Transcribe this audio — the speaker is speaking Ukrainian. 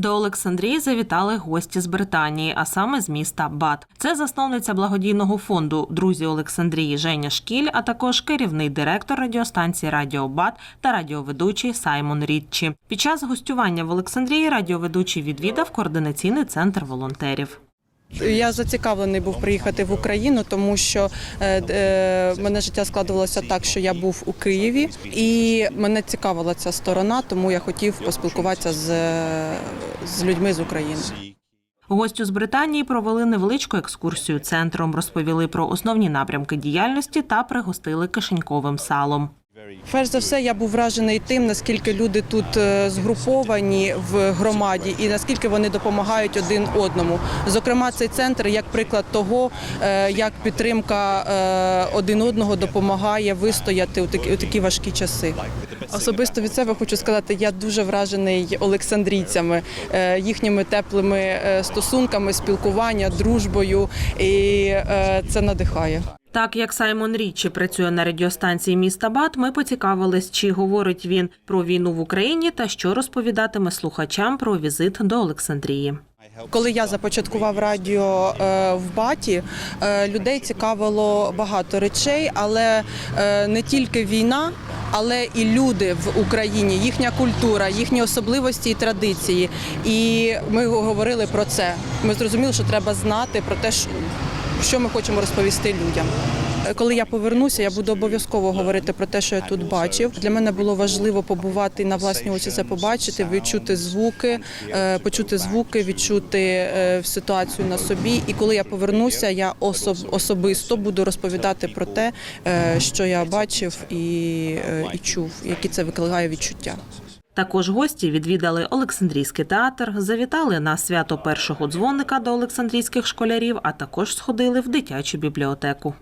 До Олександрії завітали гості з Британії, а саме з міста Бат. Це засновниця благодійного фонду Друзі Олександрії Женя Шкіль, а також керівний директор радіостанції Радіо Бат та радіоведучий Саймон Рідчі. Під час гостювання в Олександрії радіоведучий відвідав координаційний центр волонтерів. Я зацікавлений був приїхати в Україну, тому що е, е, мене життя складувалося так, що я був у Києві, і мене цікавила ця сторона, тому я хотів поспілкуватися з, з людьми з України. Гостю з Британії провели невеличку екскурсію центром, розповіли про основні напрямки діяльності та пригостили кишеньковим салом. Перш за все, я був вражений тим, наскільки люди тут е, згруповані в громаді і наскільки вони допомагають один одному. Зокрема, цей центр як приклад того, е, як підтримка е, один одного допомагає вистояти у такі, важкі часи. Особисто від себе хочу сказати, я дуже вражений олександрійцями, їхніми теплими стосунками, спілкування, дружбою, і це надихає. Так як Саймон Річі працює на радіостанції міста Бат, ми поцікавились, чи говорить він про війну в Україні та що розповідатиме слухачам про візит до Олександрії. Коли я започаткував радіо е, в Баті, е, людей цікавило багато речей, але е, не тільки війна. Але і люди в Україні, їхня культура, їхні особливості і традиції. І ми говорили про це. Ми зрозуміли, що треба знати про те, що- ми хочемо розповісти людям. Е, Коли я повернуся, я буду обов'язково говорити про те, що я тут бачив. Для мене було важливо побувати на власні очі це побачити, відчути звуки, е, почути звуки, відчути е, ситуацію на собі. І коли я повернуся, я особ- особисто буду розповідати про те, що я бачив і, і чув, які це викликає відчуття. Також гості відвідали Олександрійський театр, завітали на свято першого дзвоника до олександрійських школярів, а також сходили в дитячу бібліотеку.